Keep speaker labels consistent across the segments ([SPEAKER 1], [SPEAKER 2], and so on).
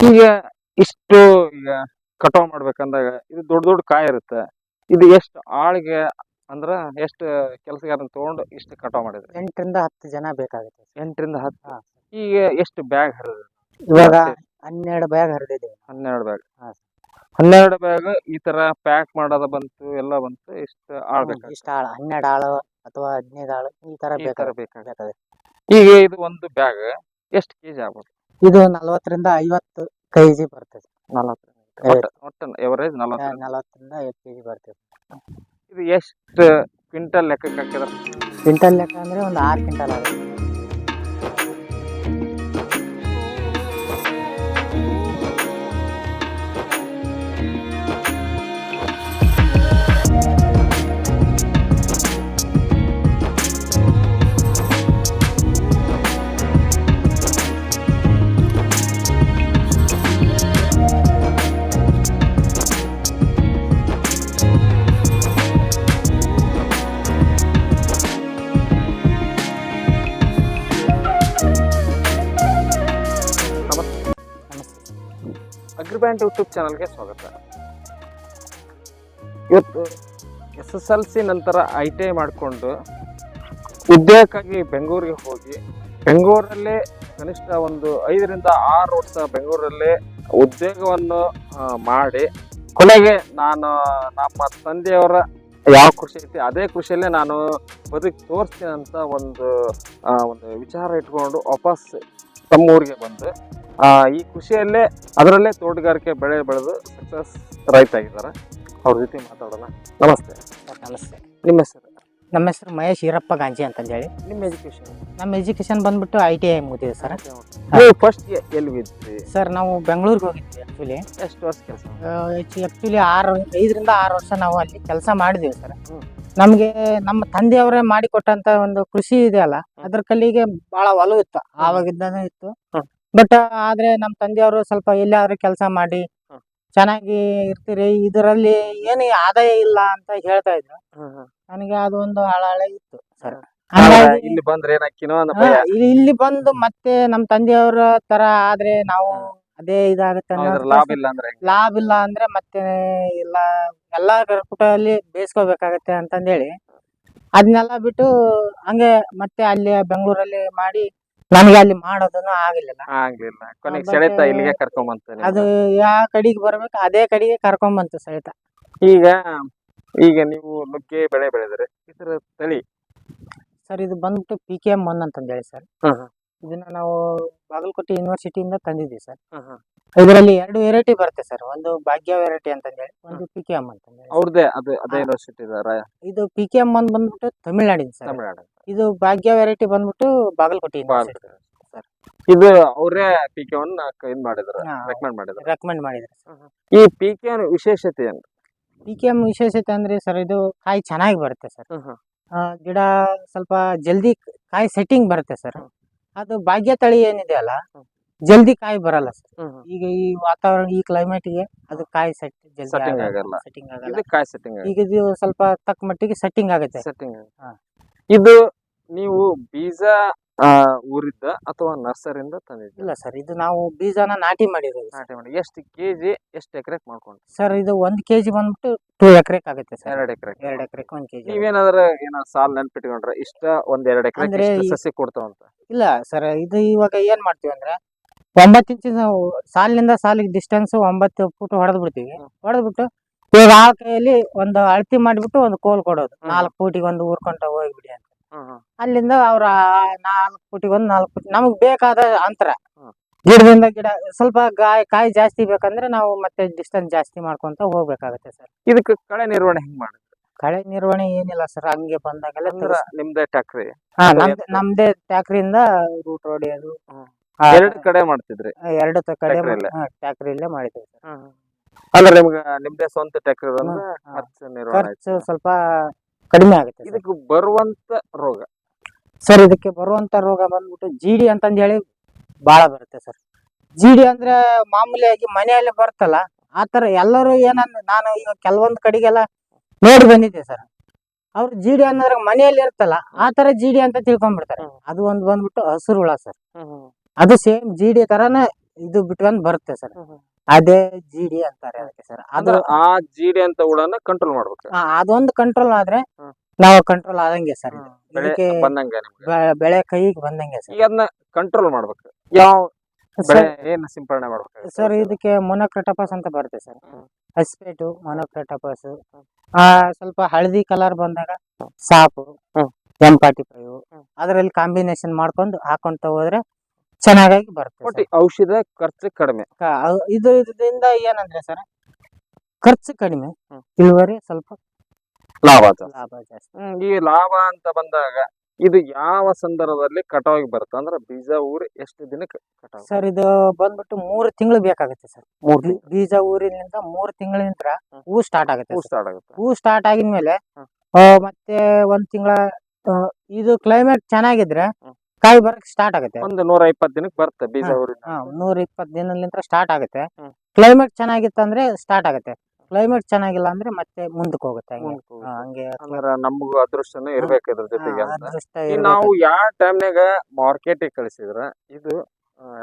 [SPEAKER 1] ಈಗ ಇಷ್ಟು ಈಗ ಕಟಾವ್ ಮಾಡ್ಬೇಕಂದಾಗ ಇದು ದೊಡ್ಡ ದೊಡ್ಡ ಕಾಯಿ ಇರುತ್ತೆ. ಇದು ಎಷ್ಟು ಆಳಿಗೆ ಅಂದ್ರ ಎಷ್ಟು ಕೆಲಸಗಾರನ್ ತಗೊಂಡು ಇಷ್ಟು ಕಟಾವ್ ಮಾಡಿದ್ರೆ?
[SPEAKER 2] ಎಂಟರಿಂದ ಹತ್ತು ಜನ ಬೇಕಾಗುತ್ತೆ.
[SPEAKER 1] ಎಂಟರಿಂದ ಹತ್ತು ಈಗ ಎಷ್ಟು ಬ್ಯಾಗ್ ಹರಿದ್ರೆ
[SPEAKER 2] ಇವಾಗ ಹನ್ನೆರಡು ಬ್ಯಾಗ್ ಹರಿದಿದೆ
[SPEAKER 1] ಹನ್ನೆರಡು ಬ್ಯಾಗ್. ಹನ್ನೆರಡು ಬ್ಯಾಗ್ ಈ ತರ ಪ್ಯಾಕ್ ಮಾಡೋದ ಬಂತು ಎಲ್ಲ ಬಂತು ಇಷ್ಟು ಆಳ್ಬೇಕು
[SPEAKER 2] ಇಷ್ಟ ಆಳು ಹನ್ನೆರಡು ಆಳು ಅಥವಾ ಹದಿನೈದು ಆಳು ಈ ತರ ಬೇಕಾಗುತ್ತೆ.
[SPEAKER 1] ಈಗ ಇದು ಒಂದು ಬ್ಯಾಗ್ ಎಷ್ಟು ಕೆಜಿ ಆಗ್ಬೋದು?
[SPEAKER 2] ಇದು ನಲವತ್ತರಿಂದ ಐವತ್ತು ಕೆಜಿ ಬರ್ತದೆ
[SPEAKER 1] ನಲವತ್ತು
[SPEAKER 2] ಐವತ್ತು.
[SPEAKER 1] ಒಟ್ಟು ಎವರೇಜ್ ನಲವತ್ತು
[SPEAKER 2] ನಲವತ್ತರಿಂದ ಐವತ್ತು ಕೆಜಿ ಬರ್ತದೆ.
[SPEAKER 1] ಇದು ಎಷ್ಟು ಕ್ವಿಂಟಲ್ ಲೆಕ್ಕಕ್ಕೆ ಹಾಕಿದ್ರೆ?
[SPEAKER 2] ಕ್ವಿಂಟಲ್ ಲೆಕ್ಕ ಅಂದ್ರೆ ಒಂದು ಆರು ಕ್ವಿಂಟಲ್ ಆಗುತ್ತೆ.
[SPEAKER 1] ಅಗ್ರಿಬ್ಯಾಂಡ್ ಯೂಟ್ಯೂಬ್ ಚಾನಲ್ಗೆ ಸ್ವಾಗತ. ಇವತ್ತು ಎಸ್ ಎಸ್ ಎಲ್ ಸಿ ನಂತರ ಐ ಟಿ ಐ ಮಾಡಿಕೊಂಡು ಉದ್ಯೋಗಕ್ಕಾಗಿ ಬೆಂಗಳೂರಿಗೆ ಹೋಗಿ ಬೆಂಗಳೂರಲ್ಲೇ ಕನಿಷ್ಠ ಒಂದು ಐದರಿಂದ ಆರು ವರ್ಷ ಬೆಂಗಳೂರಲ್ಲೇ ಉದ್ಯೋಗವನ್ನು ಮಾಡಿ ಕೊನೆಗೆ ನಾನು, ನಮ್ಮ ತಂದೆಯವರ ಯಾವ ಕೃಷಿ ಐತಿ ಅದೇ ಕೃಷಿಯಲ್ಲೇ ನಾನು ಬದುಕಿ ತೋರಿಸ್ತೀನಿ ಅಂತ ಒಂದು ಒಂದು ವಿಚಾರ ಇಟ್ಕೊಂಡು ವಾಪಸ್ ತಮ್ಮ ಊರಿಗೆ ಬಂದು ಆ, ಈ ಕೃಷಿಯಲ್ಲೇ ಅದರಲ್ಲೇ ತೋಟಗಾರಿಕೆ ಬೆಳೆ ಬೆಳೆದು ಸಕ್ಸಸ್ ರೈತ ಆಗಿದ್ದಾರೆ ಅವ್ರ ಜೊತೆ ಮಾತಾಡೋಣ. ನಮಸ್ತೆ.
[SPEAKER 2] ನಮಸ್ತೆ.
[SPEAKER 1] ನಿಮ್ಮ ಹೆಸರು?
[SPEAKER 2] ನಮ್ಮ ಹೆಸರು ಮಹೇಶ್ ಈರಪ್ಪ ಗಾಂಜಿ ಅಂತ ಹೇಳಿ
[SPEAKER 1] ನಿಮ್ಮ ಎಜುಕೇಶನ್
[SPEAKER 2] ನಮ್ಮ ಎಜುಕೇಶನ್ ಬಂದ್ಬಿಟ್ಟು ಐ ಟಿ ಐ ಮುಗಿದಿದೆ ಸರ್.
[SPEAKER 1] ನೀವು ಫಸ್ಟ್ ಎಲ್ಲಿ ಇದ್ರಿ
[SPEAKER 2] ಸರ್ ನಾವು ಬೆಂಗಳೂರಿಗೆ ಹೋಗಿದ್ವಿ ಆ್ಯಕ್ಚುಲಿ
[SPEAKER 1] ಎಷ್ಟು ವರ್ಷ ಕೆಲಸ?
[SPEAKER 2] ಆ್ಯಕ್ಚುಲಿ ಆರು ಐದರಿಂದ ಆರು ವರ್ಷ ನಾವು ಅಲ್ಲಿ ಕೆಲಸ ಮಾಡಿದ್ದೀವಿ ಸರ್. ನಮಗೆ ನಮ್ಮ ತಂದೆಯವರೇ ಮಾಡಿಕೊಟ್ಟಂತ ಒಂದು ಕೃಷಿ ಇದೆ ಅಲ್ಲ ಅದ್ರ ಕಲ್ಲಿಗೆ ಬಹಳ ಒಲವು ಇತ್ತು ಆವಾಗಿದ್ದಾನೆ ಇತ್ತು. ಬಟ್ ಆದ್ರೆ ನಮ್ಮ ತಂದೆಯವರು ಸ್ವಲ್ಪ ಎಲ್ಲಾದ್ರೂ ಕೆಲಸ ಮಾಡಿ ಚೆನ್ನಾಗಿ ಇರ್ತೀರಿ ಇದರಲ್ಲಿ ಏನು ಆದಾಯ ಇಲ್ಲ ಅಂತ ಹೇಳ್ತಾ ಇದ್ರು. ನನಗೆ ಅದೊಂದು ಹಳಹಳೆ ಇತ್ತು. ಸರ್.
[SPEAKER 1] ಇಲ್ಲಿ ಬಂದ್ರೆ
[SPEAKER 2] ಇಲ್ಲಿ ಇಲ್ಲಿ ಬಂದು ಮತ್ತೆ ನಮ್ಮ ತಂದೆಯವರ ತರ ಆದ್ರೆ ನಾವು ಅದೇ ಇದಾಗುತ್ತೆ
[SPEAKER 1] ಲಾಭ ಇಲ್ಲ ಅಂದ್ರೆ?
[SPEAKER 2] ಲಾಭ ಇಲ್ಲ ಅಂದ್ರೆ ಮತ್ತೆ ಎಲ್ಲ ಎಲ್ಲಾ ಕರ್ಕುಟಲ್ಲಿ ಬೇಯಿಸ್ಕೋಬೇಕಾಗತ್ತೆ ಅಂತಂದೇಳಿ. ಅದನ್ನೆಲ್ಲ ಬಿಟ್ಟು ಹಂಗೆ ಮತ್ತೆ ಅಲ್ಲಿ ಬೆಂಗಳೂರಲ್ಲಿ ಮಾಡಿ ನನಗೆ ಅಲ್ಲಿ ಮಾಡೋದನ್ನು ಆಗಲಿಲ್ಲ
[SPEAKER 1] ಆಗ್ಲಿಲ್ಲ. ಕೊನೆಗೆ ಸೆಳೆತ ಇಲ್ಲಿಗೆ
[SPEAKER 2] ಅದು ಯಾವ ಕಡೆಗೆ ಬರ್ಬೇಕು ಅದೇ ಕಡೆಗೆ ಕರ್ಕೊಂಡ್ ಬಂತು ಸಹಿತ
[SPEAKER 1] ಈಗ ಈಗ ನೀವು ನುಗ್ಗೆ ಬೆಳೆ ಬೆಳೆದ್ರೆ ಇದರ ತಳಿ?
[SPEAKER 2] ಸರ್ ಇದು ಬಂದ್ಬಿಟ್ಟು ಪಿ ಕೆ ಎಂ ಒನ್ ಅಂತಂದೇಳಿ ಸರ್. ಇದನ್ನ ನಾವು ಬಾಗಲಕೋಟೆ ಯೂನಿವರ್ಸಿಟಿಯಿಂದ ತಂದಿದ್ದೀವಿ ಸರ್. ಇದರಲ್ಲಿ ಎರಡು ವೆರೈಟಿ ಬರುತ್ತೆ ಸರ್. ಒಂದು ಭಾಗ್ಯ ವೆರೈಟಿ ಅಂತಂದೇಳಿ ಒಂದು ಪಿ ಕೆ ಎಂ ಅಂತ
[SPEAKER 1] ಅವ್ರದ್ದೇ ಅದು ಅದೇ. ಯೂನಿವರ್ಸಿಟಿ
[SPEAKER 2] ಇದು ಪಿ ಕೆ ಎಂ ಅಂತ ಬಂದ್ಬಿಟ್ಟು ತಮಿಳ್ನಾಡಿನ ಸರ್.
[SPEAKER 1] ತಮಿಳ್ನಾಡು.
[SPEAKER 2] ಇದು ಭಾಗ್ಯ ವೆರೈಟಿ ಬಂದ್ಬಿಟ್ಟು ಬಾಗಲಕೋಟೆ ಸರ್.
[SPEAKER 1] ಇದು ಅವರೇ ಪಿ ಕೆ ಒನ್ ಮಾಡಿದ್ರು. ರೆಕಮೆಂಡ್ ಮಾಡಿದ್ರು.
[SPEAKER 2] ರೆಕಮೆಂಡ್ ಮಾಡಿದ್ರು ಸರ್.
[SPEAKER 1] ಈ ಪಿ ಕೆ ವಿಶೇಷತೆ ಏನು?
[SPEAKER 2] ಪಿ ಕೆ ಎಂ ವಿಶೇಷತೆ ಅಂದ್ರೆ ಸರ್ ಇದು ಕಾಯಿ ಚೆನ್ನಾಗಿ ಬರುತ್ತೆ ಸರ್. ಗಿಡ ಸ್ವಲ್ಪ ಜಲ್ದಿ ಕಾಯಿ ಸೆಟ್ಟಿಂಗ್ ಬರುತ್ತೆ ಸರ್. ಅದು ಭಾಗ್ಯ ತಳಿ ಏನಿದೆ ಅಲ್ಲ. ಜಲ್ದಿ ಕಾಯಿ ಬರಲ್ಲ ಸರ್
[SPEAKER 1] ಹ್ಮ್ ಹ್ಮ್.
[SPEAKER 2] ಈಗ ಈ ವಾತಾವರಣ ಈ ಕ್ಲೈಮೇಟ್ಗೆ ಅದು ಕಾಯಿ ಸೆಟ್
[SPEAKER 1] Setting ಆಗಲ್ಲ.
[SPEAKER 2] ಸೆಟ್ಟಿಂಗ್ ಆಗಲ್ಲ
[SPEAKER 1] ಇದು ಕಾಯಿ ಸೆಟ್ಟಿಂಗ್
[SPEAKER 2] ಈಗ ಇದು ಸ್ವಲ್ಪ ತಕ್ಕ ಮಟ್ಟಿಗೆ ಸೆಟ್ಟಿಂಗ್ ಆಗುತ್ತೆ
[SPEAKER 1] ಸೆಟ್ಟಿಂಗ್
[SPEAKER 2] ಹಾ.
[SPEAKER 1] ಇದು ನೀವು ಬೀಜ ಊರಿದ್ದ ಅಥವಾ ನರ್ಸರಿಯಿಂದ ತಂದಿದ್ದ?
[SPEAKER 2] ಇಲ್ಲ ಸರ್ ಇದು ನಾವು ಬೀಜನ ನಾಟಿ ಮಾಡಿರೋದು
[SPEAKER 1] ನಾಟಿ ಮಾಡಿ. ಎಷ್ಟು ಕೆಜಿ ಎಷ್ಟು ಎಕರೆಕ್ ಮಾಡ್ಕೊಂಡು
[SPEAKER 2] ಸರ್ ಇದು ಒಂದ್ ಕೆಜಿ ಬಂದ್ಬಿಟ್ಟು ಟೂ ಎಕರೆಕ್ ಆಗುತ್ತೆ ಸರ್.
[SPEAKER 1] ಎರಡು ಎಕರೆ
[SPEAKER 2] ಎರಡ್ ಎಕರೆಕ್ ಒಂದ್ ಕೆಜಿ
[SPEAKER 1] ನೀವೇನಾದ್ರ ಏನೋ ಸಾಲ್ ನೆನ್ಪಿಟ್ಕೊಂಡ್ರೆ ಇಷ್ಟ ಒಂದ್ ಎರಡು ಎಕರೆ ಸಸಿ ಕೊಡ್ತಾವಂತ
[SPEAKER 2] ಇಲ್ಲ ಸರ್ ಇದು ಇವಾಗ ಏನ್ ಮಾಡ್ತೀವಿ ಅಂದ್ರೆ ಒಂಬತ್ತು ಇಂಚಿನ ಸಾಲಿನಿಂದ ಸಾಲಿಗೆ ಡಿಸ್ಟೆನ್ಸ್ ಒಂಬತ್ತು ಫುಟ್ ಹೊಡೆದ್ ಬಿಡ್ತೀವಿ.
[SPEAKER 1] ಹೊಡೆದ್
[SPEAKER 2] ಹೊಡೆದ್ಬಿಟ್ಟು ಇವಾಗ ಆ ಕೈಯಲ್ಲಿ ಒಂದು ಅಳತಿ ಮಾಡಿಬಿಟ್ಟು ಒಂದು ಕೋಲ್ ಕೊಡೋದು. ನಾಲ್ಕು ಫೂಟಿಗೆ ಒಂದು ಊರ್ಕೊಂತ ಹೋಗ್ಬಿಡಿ ಅಂತ. ಅಲ್ಲಿಂದ ಅವ್ರ ನಾಲ್ಕು ಫುಟಿಗೆ ಒಂದ್ ನಾಲ್ಕು ಫುಟ್ ನಮಗ್ ಬೇಕಾದ ಅಂತರ. ಗಿಡದಿಂದ ಗಿಡ ಸ್ವಲ್ಪ ಗಾಯ ಕಾಯಿ ಜಾಸ್ತಿ ಬೇಕಂದ್ರೆ ನಾವು ಮತ್ತೆ ಡಿಸ್ಟೆನ್ಸ್ ಜಾಸ್ತಿ ಮಾಡ್ಕೊಂತ ಹೋಗ್ಬೇಕಾಗತ್ತೆ ಸರ್
[SPEAKER 1] ಇದಕ್ಕೆ ಕಳೆ ನಿರ್ವಹಣೆ ಹೆಂಗ್ ಮಾಡಿ
[SPEAKER 2] ಕಳೆ ನಿರ್ವಹಣೆ ಏನಿಲ್ಲ ಸರ್ ಹಂಗೆ ಬಂದಾಗೆಲ್ಲ
[SPEAKER 1] ನಿಮ್ದೇ ಟ್ಯಾಕ್ರಿ
[SPEAKER 2] ಹಾ ನಮ್ದೇ ನಮ್ದೇ ಟ್ಯಾಕ್ರಿಯಿಂದ ರೂಟ್ ಹೊಡೆಯೋದು. ಆ,
[SPEAKER 1] ಎರಡು ಕಡೆ ಮಾಡ್ತಿದ್ರಿ
[SPEAKER 2] ಎರಡು ತ- ಕಡೆ
[SPEAKER 1] ಟ್ಯಾಕ್ರಿಲ್ಲೇ?
[SPEAKER 2] ಟ್ಯಾಕ್ರಿಯಲ್ಲೇ ಸರ್
[SPEAKER 1] ಅಂದ್ರೆ ನಿಮ್ಗ ನಿಮ್ದೇ ಸ್ವಂತ ಟ್ಯಾಕ್ರಿ. ಖರ್ಚು ನಿರ್ವಹಣೆ
[SPEAKER 2] ಖರ್ಚು
[SPEAKER 1] ಆಯ್ತು.
[SPEAKER 2] ಸ್ವಲ್ಪ ಕಡಿಮೆ ಆಗುತ್ತೆ ಸರ್.
[SPEAKER 1] ಇದಕ್ಕೆ ಬರುವಂತ ರೋಗ.
[SPEAKER 2] ಸರ್ ಇದಕ್ಕೆ ಬರುವಂತ ರೋಗ ಬಂದ್ಬಿಟ್ಟು ಜಿಡಿ ಅಂತಂದ್ ಹೇಳಿ ಬಹಳ ಬರುತ್ತೆ ಸರ್. ಜಿಡಿ ಅಂದ್ರೆ ಮಾಮೂಲಿಯಾಗಿ ಮನೆಯಲ್ಲಿ ಬರ್ತಲ್ಲ ಆತರ ಎಲ್ಲರೂ ಏನನ್ನ ನಾನು ಈಗ ಕೆಲವೊಂದ್ ಕಡೆಗೆಲ್ಲ ನೋಡಿ ಬಂದಿದ್ದೆ ಸರ್. ಅವ್ರು ಜಿಡಿ ಅನ್ನೋದ್ರ ಮನೆಯಲ್ಲಿ ಇರ್ತಲ್ಲ ಆ ತರ ಜಿಡಿ ಅಂತ ತಿಳ್ಕೊಂಡ್ಬಿಡ್ತಾರೆ.
[SPEAKER 1] ಹ್ಮ್.
[SPEAKER 2] ಅದು ಒಂದ್ ಬಂದ್ಬಿಟ್ಟು ಹಸಿರು ಹುಳ ಸರ್ ಅದು ಸೇಮ್ ಜಿಡಿ ತರಾನೇ ಇದು ಬಿಟ್ಕೊಂಡ್ ಬರುತ್ತೆ ಸರ್. ಅದೇ ಜಿಡಿ ಅಂತಾರೆ ಅದಕ್ಕೆ ಸರ್ ಅದು
[SPEAKER 1] ಅಂದ್ರೆ ಆ ಜೀಡಿ ಅಂತ ಹುಳನ ಕಂಟ್ರೋಲ್ ಮಾಡ್ಬೇಕು
[SPEAKER 2] ಆ, ಅದೊಂದು ಕಂಟ್ರೋಲ್ ಆದ್ರೆ
[SPEAKER 1] ಹ್ಮ್.
[SPEAKER 2] ನಾವು ಕಂಟ್ರೋಲ್ ಆದಂಗೆ ಸರ್ ಇದು.
[SPEAKER 1] ಬೆಳೆ
[SPEAKER 2] ಇದಕ್ಕೆ
[SPEAKER 1] ಬಂದಂಗ ನಿಮ್ಗೆ.
[SPEAKER 2] ಬೆ- ಬೆಳೆ ಕೈಗೆ ಬಂದಂಗೆ ಸರ್
[SPEAKER 1] ಅದನ್ನ ಕಂಟ್ರೋಲ್ ಮಾಡ್ಬೇಕು. ಯಾವ ಬೆಳೆ ಏನ್ ಸಿಂಪರಣೆ ಮಾಡ್ಬೇಕು?
[SPEAKER 2] ಸರ್ ಇದಕ್ಕೆ ಮೊನೊಕ್ರಟಪಸ್ ಅಂತ ಬರುತ್ತೆ ಸರ್
[SPEAKER 1] ಹ್ಮ್.
[SPEAKER 2] ಹಸ್ಪೇಟು ಮೊನೊಕ್ರಟಪಸ್ ಆ ಸ್ವಲ್ಪ ಹಳದಿ ಕಲರ್ ಬಂದಾಗ ಸಾಪು
[SPEAKER 1] ಹ್ಮ್.
[SPEAKER 2] ಎಂ ಫಾರ್ಟಿ ಫೈವ್
[SPEAKER 1] ಹ್ಮ್.
[SPEAKER 2] ಅದರಲ್ಲಿ ಕಾಂಬಿನೇಷನ್ ಮಾಡ್ಕೊಂಡು ಹಾಕೊಂತ ಹೋದ್ರೆ ಚೆನ್ನಾಗಾಗಿ ಬರುತ್ತೆ
[SPEAKER 1] ಒಟ್ಟು ಔಷಧ ಖರ್ಚು ಕಡಿಮೆ.
[SPEAKER 2] ಇದು ಇದರಿಂದ ಏನಂದ್ರೆ ಸರ್ ಖರ್ಚು ಕಡಿಮೆ
[SPEAKER 1] ಹ್ಮ್.
[SPEAKER 2] ಇಳುವರಿ ಸ್ವಲ್ಪ
[SPEAKER 1] ಲಾಭ
[SPEAKER 2] ಲಾಭ ಜಾಸ್ತಿ.
[SPEAKER 1] ಹ್ಮ್, ಈ ಲಾಭ ಅಂತ ಬಂದಾಗ ಇದು ಯಾವ ಸಂದರ್ಭದಲ್ಲಿ ಕಟಾವಿಗೆ ಬರುತ್ತೆ? ಅಂದ್ರೆ ಬೀಜ ಊರಿ ಎಷ್ಟು ದಿನಕ್ಕೆ ಕಟಾವ್?
[SPEAKER 2] ಸರ್ ಇದು ಬಂದ್ಬಿಟ್ಟು ಮೂರು ತಿಂಗಳು ಬೇಕಾಗುತ್ತೆ ಸರ್.
[SPEAKER 1] ಮೂರ್
[SPEAKER 2] ಬೀ- ಬೀಜ ಊರಿನಿಂದ ಮೂರು ತಿಂಗಳಿಂದ
[SPEAKER 1] ನಂತರ
[SPEAKER 2] ಹೂ ಸ್ಟಾರ್ಟ್ ಆಗುತ್ತೆ
[SPEAKER 1] ಹೂ
[SPEAKER 2] sir.
[SPEAKER 1] ಸ್ಟಾರ್ಟ್ ಆಗುತ್ತೆ.
[SPEAKER 2] ಹೂ ಸ್ಟಾರ್ಟ್ ಆಗಿದ್ಮೇಲೆ
[SPEAKER 1] ಹ್ಮ್.
[SPEAKER 2] ಆ, ಮತ್ತೆ ಒಂದ್ ತಿಂಗಳ ಇದು ಕ್ಲೈಮೇಟ್ ಚೆನ್ನಾಗಿದ್ರೆ
[SPEAKER 1] ಹ್ಮ್.
[SPEAKER 2] ಕಾಯಿ ಬರಕ್ ಸ್ಟಾರ್ಟ್ ಆಗುತ್ತೆ.
[SPEAKER 1] ಒಂದು ನೂರ ಇಪ್ಪತ್ತು ದಿನಕ್ಕೆ ಬರುತ್ತೆ ಬೀಜ
[SPEAKER 2] ನೂರ ಇಪ್ಪತ್ತು ದಿನಲಿಂದ ಸ್ಟಾರ್ಟ್ ಆಗುತ್ತೆ. ಕ್ಲೈಮೇಟ್ ಚೆನ್ನಾಗಿತ್ತಂದ್ರೆ ಸ್ಟಾರ್ಟ್ ಆಗುತ್ತೆ. ಕ್ಲೈಮೇಟ್ ಚೆನ್ನಾಗಿಲ್ಲ ಅಂದ್ರೆ ಮತ್ತೆ ಮುಂದಕ್ಕೆ ಹೋಗುತ್ತೆ ಹಂಗೆ.
[SPEAKER 1] ನಮಗೂ ಅದೃಷ್ಟನೂ ಇರ್ಬೇಕು ಇದ್ರ ಜೊತೆಗೆ ಅಂತ. ನಾವು ಯಾವ ಟೈಮ್ನಾಗ ಮಾರ್ಕೆಟ್ ಕಳಿಸಿದ್ರ ಇದು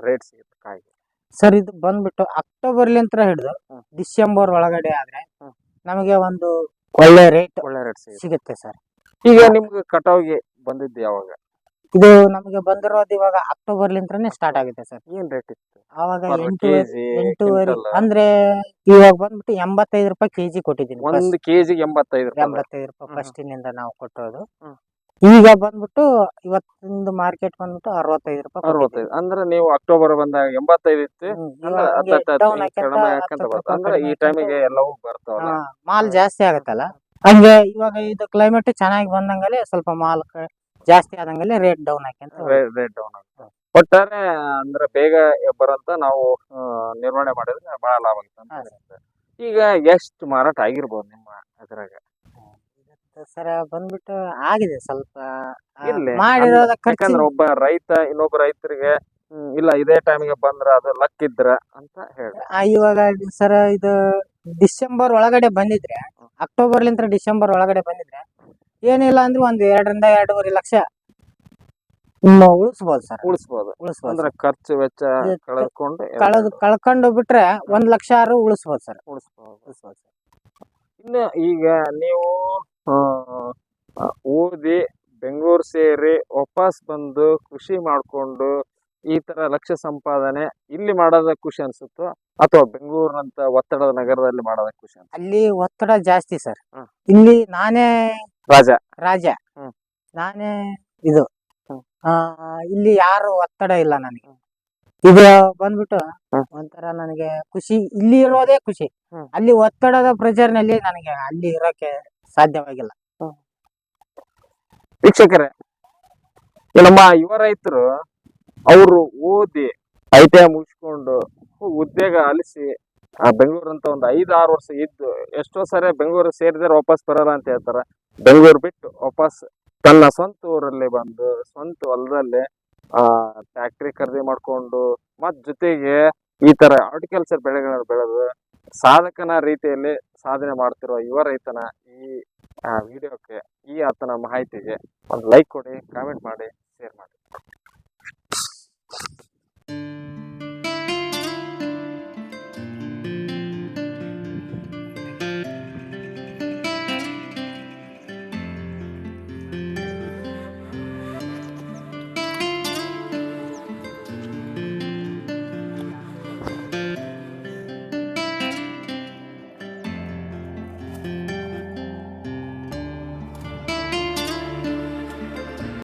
[SPEAKER 1] ರೇಟ್ ಸಿಗುತ್ತೆ ಕಾಯಿ.
[SPEAKER 2] ಸರ್ ಇದು ಬಂದ್ಬಿಟ್ಟು ಅಕ್ಟೋಬರ್ ಲಿಂತ
[SPEAKER 1] ಹಿಡಿದು
[SPEAKER 2] ಡಿಸೆಂಬರ್ ಒಳಗಡೆ ಆದ್ರೆ ನಮಗೆ ಒಂದು ಒಳ್ಳೆ ರೇಟ್
[SPEAKER 1] ಒಳ್ಳೆ ರೇಟ್ ಸಿಗುತ್ತೆ
[SPEAKER 2] ಸರ್
[SPEAKER 1] ಈಗ ನಿಮ್ಗೆ ಕಟಾವ್ಗೆ ಬಂದಿದ್ದು ಯಾವಾಗ?
[SPEAKER 2] ಇದು ನಮಗೆ ಬಂದಿರೋದು ಇವಾಗ ಅಕ್ಟೋಬರ್ ಲಿಂತ್ರನೇ ಸ್ಟಾರ್ಟ್ ಆಗುತ್ತೆ ಸರ್.
[SPEAKER 1] ಏನ್ ರೇಟ್ ಇತ್ತು?
[SPEAKER 2] ಆವಾಗ
[SPEAKER 1] Per
[SPEAKER 2] ಎಂಟೂವರೆ
[SPEAKER 1] kg,
[SPEAKER 2] ಎಂಟೂವರೆ
[SPEAKER 1] quintal?
[SPEAKER 2] ಅಂದ್ರೆ ಇವಾಗ ಬಂದ್ಬಿಟ್ಟು ಎಂಬತ್ತೈದು ರೂಪಾಯಿ ಕೆಜಿ ಕೊಟ್ಟಿದ್ದೀನಿ first.
[SPEAKER 1] ಕೆಜಿ ಎಂಬತ್ತೈದು ರೂಪಾಯಿ.
[SPEAKER 2] ಎಂಬತ್ತೈದು ರೂಪಾಯಿ
[SPEAKER 1] ಹ್ಮ್.
[SPEAKER 2] ಫಸ್ಟ್ ಇಂದ ನಾವು ಕೊಟ್ಟೋದು.
[SPEAKER 1] ಹ್ಮ್.
[SPEAKER 2] ಈಗ ಬಂದ್ಬಿಟ್ಟು ಇವತ್ತಿಂದು ಮಾರ್ಕೆಟ್ ಬಂದ್ಬಿಟ್ಟು ಅರವತ್ತೈದು ರೂಪಾಯಿ
[SPEAKER 1] ಅರವತ್ತೈದು. ಅಂದ್ರೆ ನೀವು ಅಕ್ಟೋಬರ್ ಬಂದಾಗ ಎಂಬತ್ತೈದು ಇತ್ತು. ಅಂದ್ರೆ ಹತ್ತತ್ತು ಕಡಿಮೆ ಈ ಟೈಮಿಗೆ ಎಲ್ಲವೂ ಬರ್ತಾವಲ್ಲ.
[SPEAKER 2] ಹಾ, ಮಾಲ್ ಜಾಸ್ತಿ ಆಗತ್ತಲ್ಲ? ಹಂಗೆ ಇವಾಗ ಇದು ಕ್ಲೈಮೇಟ್ ಚೆನ್ನಾಗಿ ಬಂದಂಗಲೇ ಸ್ವಲ್ಪ ಮಾಲ್ ಜಾಸ್ತಿ ಆದಂಗಲ್ಲಿ ರೇಟ್ ಡೌನ್ ಹಾಕ್ಯಂತ.
[SPEAKER 1] ರೇಟ್ ಡೌನ್ ಆಗುತ್ತೆ ಒಟ್ಟಾರೆ ಅಂದ್ರೆ ಬೇಗ ಬರಂತ ನಾವು ನಿರ್ವಹಣೆ ಮಾಡಿದ್ರೆ ಬಹಳ ಲಾಭ ಆಗುತ್ತೆ ಅಂತ ಈಗ ಎಷ್ಟು ಮಾರಾಟ ಆಗಿರ್ಬೋದು ನಿಮ್ಮ ಅದ್ರಾಗ?
[SPEAKER 2] ಸರ ಬಂದ್ಬಿಟ್ಟು ಆಗಿದೆ ಸ್ವಲ್ಪ. ಮಾಡಿರೋದ
[SPEAKER 1] ಯಾಕಂದ್ರೆ ಒಬ್ಬ ರೈತ ಇನ್ನೊಬ್ಬ ರೈತರಿಗೆ ಇಲ್ಲ ಇದೇ ಟೈಮಿಗೆ ಬಂದ್ರ ಅದು ಲಕ್ ಇದ್ರ ಅಂತ ಹೇಳಿ
[SPEAKER 2] ಆ, ಇವಾಗ ಸರ ಇದು ಡಿಸೆಂಬರ್ ಒಳಗಡೆ ಬಂದಿದ್ರೆ ಅಕ್ಟೋಬರ್ ಲಿಂತ ಡಿಸೆಂಬರ್ ಒಳಗಡೆ ಬಂದಿದ್ರೆ ಏನಿಲ್ಲ ಅಂದ್ರೆ ಒಂದ್ ಎರಡರಿಂದ ಎರಡೂವರೆ ಲಕ್ಷ. ಉಳಿಸ್ಬೋದು ಸರ್.
[SPEAKER 1] ಉಳಿಸ್ಬೋದು.
[SPEAKER 2] ಉಳಿಸ್ಬೋದು
[SPEAKER 1] ಅಂದ್ರೆ ಖರ್ಚು ವೆಚ್ಚ
[SPEAKER 2] ಇದು
[SPEAKER 1] ಕಳೆದ್ಕೊಂಡು
[SPEAKER 2] ಕಳೆದು ಕಳ್ಕೊಂಡು ಬಿಟ್ರೆ ಒಂದ್ ಲಕ್ಷ ಆರು ಉಳಿಸ್ಬೋದು ಸರ್.
[SPEAKER 1] ಉಳಿಸ್ಬೋದು.
[SPEAKER 2] ಉಳಿಸ್ಬೋದು ಸರ್
[SPEAKER 1] ಇನ್ನು ಈಗ ನೀವು ಓದಿ ಬೆಂಗಳೂರು ಸೇರಿ ವಾಪಸ್ ಬಂದು ಕೃಷಿ ಮಾಡ್ಕೊಂಡು ಈ ತರ ಲಕ್ಷ ಸಂಪಾದನೆ ಇಲ್ಲಿ ಮಾಡೋದ ಖುಷಿ ಅನ್ಸುತ್ತೋ? ಅಥವಾ ಬೆಂಗಳೂರಿನಂತ ಒತ್ತಡದ ನಗರದಲ್ಲಿ ಮಾಡೋದ ಖುಷಿ ಅನ್ಸುತ್ತೆ?
[SPEAKER 2] ಅಲ್ಲಿ ಒತ್ತಡ ಜಾಸ್ತಿ ಸರ್. ಇಲ್ಲಿ ನಾನೇ
[SPEAKER 1] ರಾಜ
[SPEAKER 2] ರಾಜ
[SPEAKER 1] ಹ್ಮ್.
[SPEAKER 2] ನಾನೇ ಇದು
[SPEAKER 1] ಹ್ಮ್.
[SPEAKER 2] ಆ ಇಲ್ಲಿ ಯಾರು ಒತ್ತಡ ಇಲ್ಲ ನನಗೆ. ಇದು ಬಂದ್ಬಿಟ್ಟು
[SPEAKER 1] ಹ್ಮ್.
[SPEAKER 2] ಒಂಥರ ನನಗೆ ಖುಷಿ ಇಲ್ಲಿ ಇರೋದೇ ಖುಷಿ
[SPEAKER 1] ಹ್ಮ್.
[SPEAKER 2] ಅಲ್ಲಿ ಒತ್ತಡದ ಪ್ರೆಷರ್ನಲ್ಲಿ ನನಗೆ ಅಲ್ಲಿ ಇರೋಕೆ ಸಾಧ್ಯವಾಗಿಲ್ಲ
[SPEAKER 1] ವೀಕ್ಷಕರೇ ಈ ನಮ್ಮ ಯುವ ರೈತರು ಅವರು ಓದಿ ಐ ಟಿ ಐ ಮುಗಿಸ್ಕೊಂಡು ಉದ್ಯೋಗ ಅಲಿಸಿ ಆ ಬೆಂಗಳೂರು ಅಂತ ಒಂದು ಐದು ಆರು ವರ್ಷ ಇದ್ದು ಎಷ್ಟೋ ಸರಿ ಬೆಂಗಳೂರು ಸೇರಿದ್ರೆ ವಾಪಸ್ ಬರಲ್ಲ ಅಂತ ಹೇಳ್ತಾರೆ. ಬೆಂಗಳೂರು ಬಿಟ್ಟು ವಾಪಸ್ ತನ್ನ ಸ್ವಂತ ಊರಲ್ಲಿ ಬಂದು, ಸ್ವಂತ ಹೊಲದಲ್ಲಿ, ಆ ಫ್ಯಾಕ್ಟ್ರಿ ಖರೀದಿ ಮಾಡ್ಕೊಂಡು ಮತ್ ಜೊತೆಗೆ ಈ ತರ ಆರ್ಟಿಕಲ್ಚರ್ ಬೆಳೆಗಳನ್ನ ಬೆಳೆದು ಸಾಧಕನ ರೀತಿಯಲ್ಲಿ ಸಾಧನೆ ಮಾಡ್ತಿರುವ ಯುವ ರೈತನ ಈ ವಿಡಿಯೋಕ್ಕೆ ಈ ಆತನ ಮಾಹಿತಿಗೆ ಒಂದು ಲೈಕ್ ಕೊಡಿ ಕಾಮೆಂಟ್ ಮಾಡಿ.